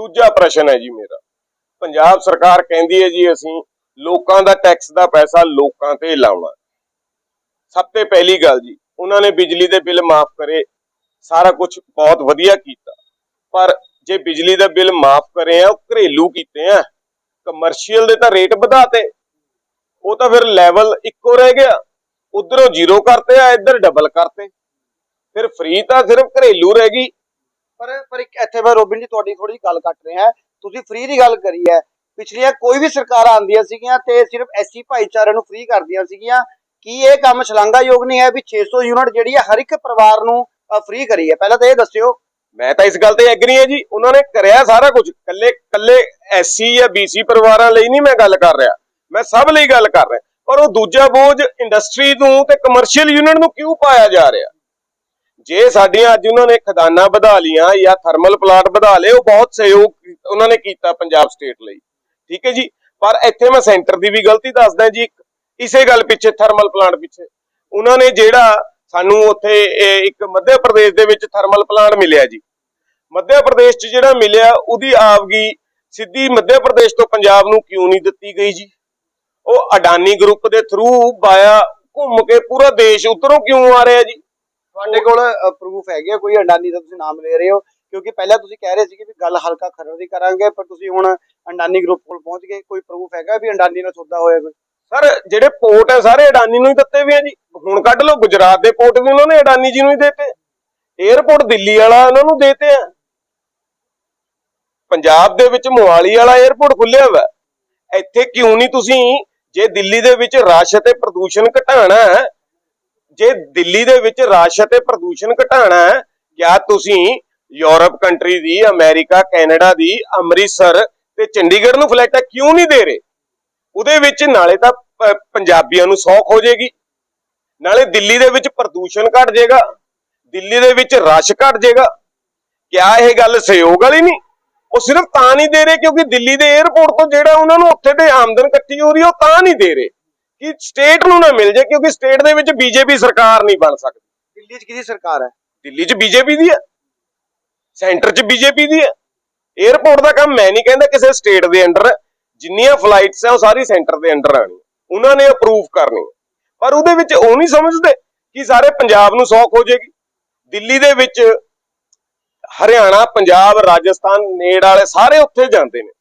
ਦੂਜਾ ਪ੍ਰਸ਼ਨ ਹੈ ਜੀ ਮੇਰਾ। ਪੰਜਾਬ ਸਰਕਾਰ ਕਹਿੰਦੀ ਹੈ ਜੀ, ਅਸੀਂ ਲੋਕਾਂ ਦਾ ਟੈਕਸ ਦਾ ਪੈਸਾ ਲੋਕਾਂ ਤੇ ਲਾਉਣਾ। ਸਭ ਤੋਂ ਪਹਿਲੀ ਗੱਲ ਜੀ, ਉਹਨਾਂ ਨੇ ਬਿਜਲੀ ਦੇ ਬਿੱਲ ਮਾਫ ਕਰੇ, ਸਾਰਾ ਕੁਝ ਬਹੁਤ ਵਧੀਆ ਕੀਤਾ। ਪਰ ਜੇ ਬਿਜਲੀ ਦਾ ਬਿੱਲ ਮਾਫ ਕਰੇ ਆ, ਉਹ ਘਰੇਲੂ ਕੀਤੇ ਆ ਕਮਰਸ਼ੀਅਲ ਦੇ ਤਾਂ ਰੇਟ ਵਧਾਤੇ। ਉਹ ਤਾਂ ਫਿਰ ਲੈਵਲ ਇੱਕੋ ਰਹਿ ਗਿਆ। ਉਧਰੋਂ ਜ਼ੀਰੋ ਕਰਤੇ ਆ, ਇੱਧਰ ਡਬਲ ਕਰਤੇ। ਫਿਰ ਫ੍ਰੀ ਤਾਂ ਸਿਰਫ ਘਰੇਲੂ ਰਹਿ ਗਈ। ਪਰ ਪਰ ਇੱਕ ਇੱਥੇ ਮੈਂ ਰੋਬਿਨ ਜੀ ਤੁਹਾਡੀ ਥੋੜੀ ਗੱਲ ਕੱਟ ਰਿਹਾ। ਤੁਸੀਂ ਫ੍ਰੀ ਦੀ ਗੱਲ ਕਰੀ ਹੈ। ਪਿਛਲੀਆਂ ਕੋਈ ਵੀ ਸਰਕਾਰਾਂ ਆਉਂਦੀਆਂ ਸੀਗੀਆਂ ਤੇ ਸਿਰਫ ਐਸੀ ਭਾਈਚਾਰੇ ਨੂੰ ਫ੍ਰੀ ਕਰਦੀਆਂ ਸੀਗੀਆਂ। ਕੀ ਇਹ ਕੰਮ ਸ਼ਲਾਘਾਯੋਗ ਨਹੀਂ ਹੈ ਵੀ 600 ਯੂਨਿਟ ਜਿਹੜੀ ਹੈ ਹਰ ਇੱਕ ਪਰਿਵਾਰ ਨੂੰ ਫ੍ਰੀ ਕਰੀ ਹੈ? ਪਹਿਲਾਂ ਤਾਂ ਇਹ ਦੱਸਿਓ। ਮੈਂ ਤਾਂ ਇਸ ਗੱਲ ਤੇ ਐਗਰੀ ਹਾਂ ਜੀ। ਉਹਨਾਂ ਨੇ ਕਰਿਆ ਸਾਰਾ ਕੁਝ। ਕੱਲੇ ਕੱਲੇ ਐਸਸੀ ਜਾਂ ਬੀਸੀ ਪਰਿਵਾਰਾਂ ਲਈ ਨਹੀਂ ਮੈਂ ਗੱਲ ਕਰ ਰਿਹਾ। ਮੈਂ ਸਭ ਲਈ ਗੱਲ ਕਰ ਰਿਹਾ। ਪਰ ਉਹ ਦੂਜਾ ਬੋਝ ਇੰਡਸਟਰੀ ਨੂੰ ਤੇ ਕਮਰਸ਼ੀਅਲ ਯੂਨਿਟ ਨੂੰ ਕਿਉਂ ਪਾਇਆ ਜਾ ਰਿਹਾ? ਜੇ ਸਾਡੀਆਂ ਅੱਜ ਉਹਨਾਂ ਨੇ ਖਦਾਨਾਂ ਵਧਾ ਲੀਆਂ ਜਾਂ ਥਰਮਲ ਪਲਾਂਟ ਵਧਾ ਲਏ, ਉਹ ਬਹੁਤ ਸਹਿਯੋਗ ਉਹਨਾਂ ਨੇ ਕੀਤਾ ਪੰਜਾਬ ਸਟੇਟ ਲਈ। ਠੀਕ ਹੈ ਜੀ? ਪਰ ਇੱਥੇ ਮੈਂ ਸੈਂਟਰ ਦੀ ਵੀ ਗਲਤੀ ਦੱਸਦਾ ਜੀ ਇਸੇ ਗੱਲ ਪਿੱਛੇ ਥਰਮਲ ਪਲਾਂਟ ਪਿੱਛੇ। ਉਹਨਾਂ ਨੇ ਜਿਹੜਾ ਸਾਨੂੰ ਉੱਥੇ ਇੱਕ ਮੱਧ ਪ੍ਰਦੇਸ਼ ਦੇ ਵਿੱਚ ਥਰਮਲ ਪਲਾਂਟ ਮਿਲਿਆ ਜੀ। ਮੱਧ ਪ੍ਰਦੇਸ਼ 'ਚ ਜਿਹੜਾ ਮਿਲਿਆ, ਉਹਦੀ ਆਵਗੀ ਸਿੱਧੀ ਮੱਧ ਪ੍ਰਦੇਸ਼ ਤੋਂ ਪੰਜਾਬ ਨੂੰ ਕਿਉਂ ਨਹੀਂ ਦਿੱਤੀ ਗਈ ਜੀ? ਉਹ ਅਡਾਨੀ ਗਰੁੱਪ ਦੇ ਥਰੂ ਬਾਇਆ ਘੁੰਮ ਕੇ ਪੂਰਾ ਦੇਸ਼ ਉਧਰੋਂ ਕਿਉਂ ਆ ਰਿਹਾ ਜੀ? ਤੁਹਾਡੇ ਕੋਲ ਪ੍ਰੂਫ ਹੈਗੇ ਆ, ਕੋਈ ਅੰਡਾਨੀ ਦਾ ਤੁਸੀਂ ਨਾਮ ਲੈ ਰਹੇ ਹੋ। ਕਿਉਂਕਿ ਪਹਿਲਾਂ ਤੁਸੀਂ ਕਹਿ ਰਹੇ ਸੀ ਕਿ ਗੱਲ ਹਲਕਾ ਖਰੜ ਦੀ ਕਰਾਂਗੇ ਪਰ ਤੁਸੀਂ ਹੁਣ ਅੰਡਾਨੀ ਗਰੁੱਪ ਕੋਲ ਪਹੁੰਚ ਗਏ। ਕੋਈ ਪ੍ਰੂਫ ਹੈਗਾ ਵੀ ਅੰਡਾਨੀ ਨਾਲ ਸੌਦਾ ਹੋਇਆ ਕੋਈ? ਸਰ ਜਿਹੜੇ ਪੋਰਟ ਹੈ ਸਾਰੇ ਅਡਾਨੀ ਨੂੰ ਹੀ ਦਿੱਤੇ ਵੀ ਆ ਜੀ। ਹੁਣ ਕੱਢ ਲਓ ਗੁਜਰਾਤ ਦੇ ਪੋਰਟ ਵੀ ਉਹਨਾਂ ਨੇ ਅਡਾਨੀ ਜੀ ਨੂੰ ਹੀ ਦਿੱਤੇ। 에ਅਰਪੋਰਟ ਦਿੱਲੀ ਵਾਲਾ ਉਹਨਾਂ ਨੂੰ ਦੇਤੇ ਆ। ਪੰਜਾਬ ਦੇ ਵਿੱਚ ਮੋਹਾਲੀ ਵਾਲਾ 에ਅਰਪੋਰਟ ਖੁੱਲਿਆ ਵਾ। ਇੱਥੇ ਕਿਉਂ ਨਹੀਂ ਤੁਸੀਂ ਜੇ ਦਿੱਲੀ ਦੇ ਵਿੱਚ ਰਸ਼ ਤੇ ਪ੍ਰਦੂਸ਼ਣ ਘਟਾਉਣਾ ਜੇ ਦਿੱਲੀ ਦੇ ਵਿੱਚ ਰਸ਼ ਅਤੇ ਪ੍ਰਦੂਸ਼ਣ ਘਟਾਉਣਾ ਹੈ ਕਿਆ ਤੁਸੀਂ ਯੂਰਪ ਕੰਟਰੀ ਦੀ, ਅਮਰੀਕਾ, ਕੈਨੇਡਾ ਦੀ, ਅੰਮ੍ਰਿਤਸਰ ਤੇ ਚੰਡੀਗੜ੍ਹ ਨੂੰ ਫਲਾਈਟਾਂ ਕਿਉਂ ਨਹੀਂ ਦੇ ਰਹੇ? ਉਹਦੇ ਵਿੱਚ ਨਾਲੇ ਤਾਂ ਪੰਜਾਬੀਆਂ ਨੂੰ ਸੌਖ ਹੋ ਜਾਏਗੀ। ਨਾਲੇ ਦਿੱਲੀ ਦੇ ਵਿੱਚ ਪ੍ਰਦੂਸ਼ਣ ਘਟ ਜਾਏਗਾ, ਦਿੱਲੀ ਦੇ ਵਿੱਚ ਰਸ਼ ਘਟ ਜਾਏਗਾ। ਕਿਆ ਇਹ ਗੱਲ ਸਹਿਯੋਗ ਵਾਲੀ ਨਹੀਂ? ਉਹ ਸਿਰਫ ਤਾਂ ਨਹੀਂ ਦੇ ਰਹੇ ਕਿਉਂਕਿ ਦਿੱਲੀ ਦੇ 에ਅਰਪੋਰਟ ਤੋਂ ਜਿਹੜਾ ਉਹਨਾਂ ਨੂੰ ਉੱਥੇ ਤੇ ਆਮਦਨ ਇਕੱਠੀ ਹੋ ਰਹੀ ਉਹ ਤਾਂ ਨਹੀਂ ਦੇ ਰਹੇ। ਕਿ ਸਟੇਟ ਨੂੰ ਨਾ ਮਿਲ ਜਾਏ ਕਿਉਂਕਿ ਸਟੇਟ ਦੇ ਵਿੱਚ ਬੀਜੇਪੀ ਸਰਕਾਰ ਨਹੀਂ ਬਣ ਸਕਦੀ। ਦਿੱਲੀ 'ਚ ਕਿਹਦੀ ਸਰਕਾਰ ਹੈ? ਦਿੱਲੀ 'ਚ ਬੀਜੇਪੀ ਦੀ ਹੈ। ਸੈਂਟਰ 'ਚ ਬੀਜੇਪੀ ਦੀ ਹੈ। 에ਅਰਪੋਰਟ ਦਾ ਕੰਮ ਮੈਂ ਨਹੀਂ ਕਹਿੰਦਾ ਕਿਸੇ ਸਟੇਟ ਦੇ ਅੰਡਰ। ਜਿੰਨੀਆਂ ਫਲਾਈਟਸ ਆ ਉਹ ਸਾਰੀ ਸੈਂਟਰ ਦੇ ਅੰਡਰ ਆਣੀ ਉਹਨਾਂ ਨੇ ਅਪਰੂਵ ਕਰਨੀ ਪਰ ਉਹਦੇ ਵਿੱਚ ਉਹ ਨਹੀਂ ਸਮਝਦੇ ਕਿ ਸਾਰੇ ਪੰਜਾਬ ਨੂੰ ਸੌਖ ਹੋ ਜਾਏਗੀ। ਦਿੱਲੀ ਦੇ ਵਿੱਚ ਹਰਿਆਣਾ ਪੰਜਾਬ ਰਾਜਸਥਾਨ ਨੇੜ ਵਾਲੇ ਸਾਰੇ ਉੱਥੇ ਜਾਂਦੇ ਨੇ।